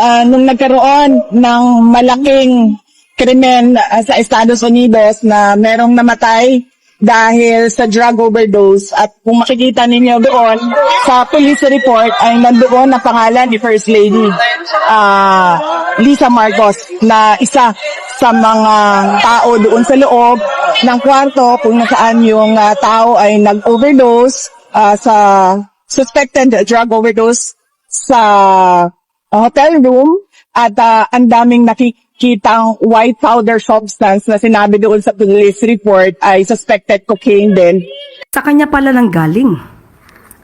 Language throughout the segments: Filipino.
ah, nung nagkaroon ng malaking krimen ah, sa Estados Unidos na merong namatay dahil sa drug overdose. At kung makikita ninyo doon sa police report ay nandoon na pangalan ni First Lady ah, Lisa Marcos na isa sa mga tao doon sa loob ng kwarto kung nasaan yung ah, tao ay nag-overdose ah, sa suspected drug overdose sa uh, hotel room at ah, ang daming nakikitang white powder substance na sinabi doon sa police report ay suspected cocaine din. Sa kanya pala nang galing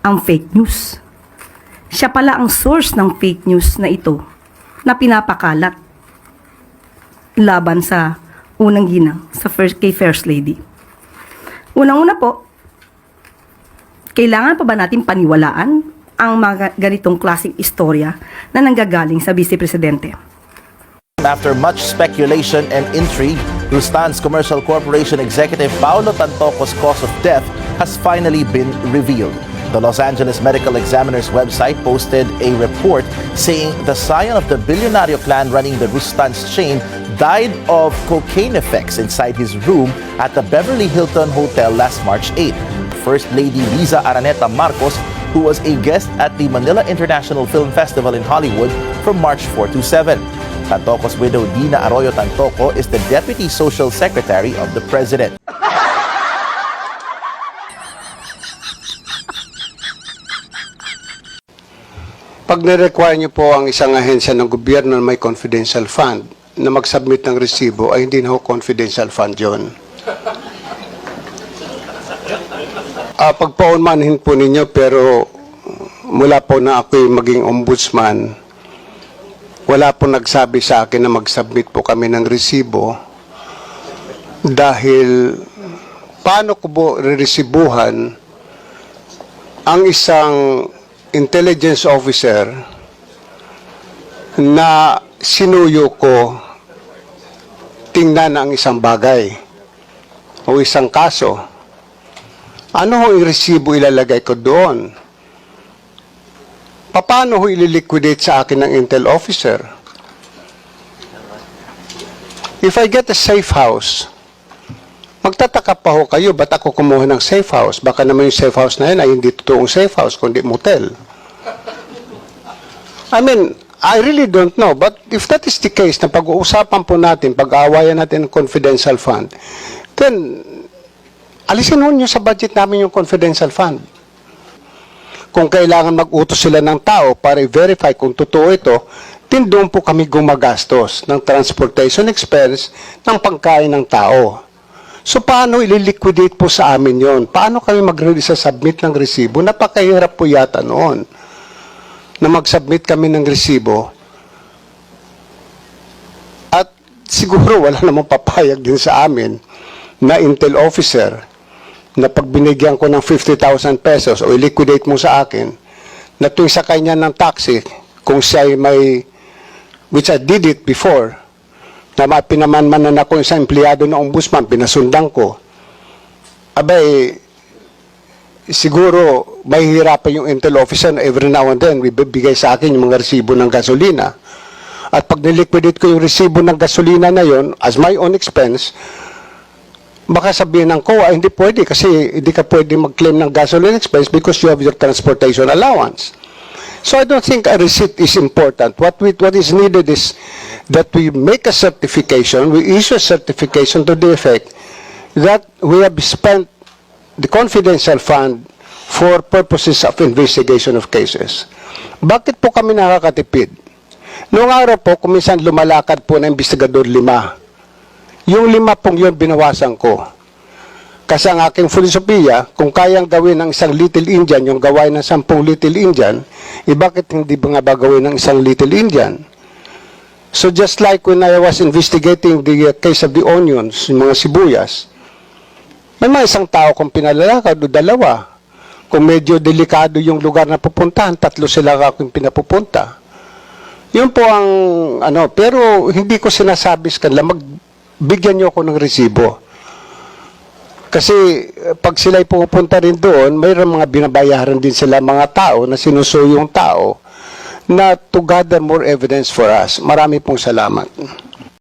ang fake news. Siya pala ang source ng fake news na ito na pinapakalat laban sa unang ginang sa first, kay First Lady. Unang-una po, kailangan pa ba natin paniwalaan ang mga ganitong klaseng istorya na nanggagaling sa Vice Presidente? After much speculation and intrigue, Rustan's Commercial Corporation executive Paulo Tantocos' cause of death has finally been revealed. The Los Angeles Medical Examiner's website posted a report saying the scion of the billionaire clan running the Rustan's chain died of cocaine effects inside his room at the Beverly Hilton Hotel last March 8. First Lady Liza Araneta Marcos, who was a guest at the Manila International Film Festival in Hollywood from March 4 to 7. Tantocos widow Dina Arroyo Tantoco is the Deputy Social Secretary of the President. Pag nirequire niyo po ang isang ahensya ng gobyerno na may confidential fund na mag-submit ng resibo, ay hindi na ho confidential fund yon. Ah, pagpaunmanhin po ninyo, pero mula po na ako'y maging ombudsman, wala po nagsabi sa akin na mag-submit po kami ng resibo dahil paano ko po reresibuhan ang isang intelligence officer na sinuyo ko tingnan ang isang bagay o isang kaso. Ano ho yung resibo ilalagay ko doon? Paano ho ililiquidate sa akin ng intel officer? If I get a safe house, Magtataka pa ho kayo, ba't ako kumuha ng safe house? Baka naman yung safe house na yun ay hindi totoong safe house, kundi motel. I mean, I really don't know. But if that is the case, na pag-uusapan po natin, pag-aawayan natin ng confidential fund, then, alisin ho nyo sa budget namin yung confidential fund. Kung kailangan mag-utos sila ng tao para i-verify kung totoo ito, then doon po kami gumagastos ng transportation expense ng pagkain ng tao. So paano ililiquidate po sa amin yon? Paano kami mag-submit ng resibo? Napakahirap po yata noon na mag-submit kami ng resibo. At siguro wala namang papayag din sa amin na intel officer na pag ko ng 50,000 pesos o i-liquidate mo sa akin, na tuwing sakay niya ng taxi, kung siya ay may, which I did it before, na mapinamanmanan ako isang empleyado ng ombudsman, pinasundan ko, abay, siguro may hirapan yung intel officer na every now and then bibigay sa akin yung mga resibo ng gasolina. At pag niliquidate ko yung resibo ng gasolina na yon as my own expense, baka sabihin ng COA, hindi pwede kasi hindi ka pwede mag-claim ng gasoline expense because you have your transportation allowance. So I don't think a receipt is important. What we, what is needed is that we make a certification, we issue a certification to the effect that we have spent the confidential fund for purposes of investigation of cases. Bakit po kami nakakatipid? Noong araw po, kuminsan lumalakad po na investigador lima. Yung lima pong yun binawasan ko. Kasi ang aking filosofiya, kung kayang gawin ng isang Little Indian, yung gawain ng sampung Little Indian, eh bakit hindi ba nga ba gawin ng isang Little Indian? So just like when I was investigating the uh, case of the onions, yung mga sibuyas, may mga isang tao kung pinalalakad o dalawa. Kung medyo delikado yung lugar na pupuntahan, tatlo sila akong pinapupunta. Yun po ang ano, pero hindi ko sinasabi sa kanila, magbigyan niyo ako ng resibo. Kasi eh, pag sila'y pupunta rin doon, mayroon mga binabayaran din sila mga tao na sinusuyo yung tao na to gather more evidence for us. Marami pong salamat.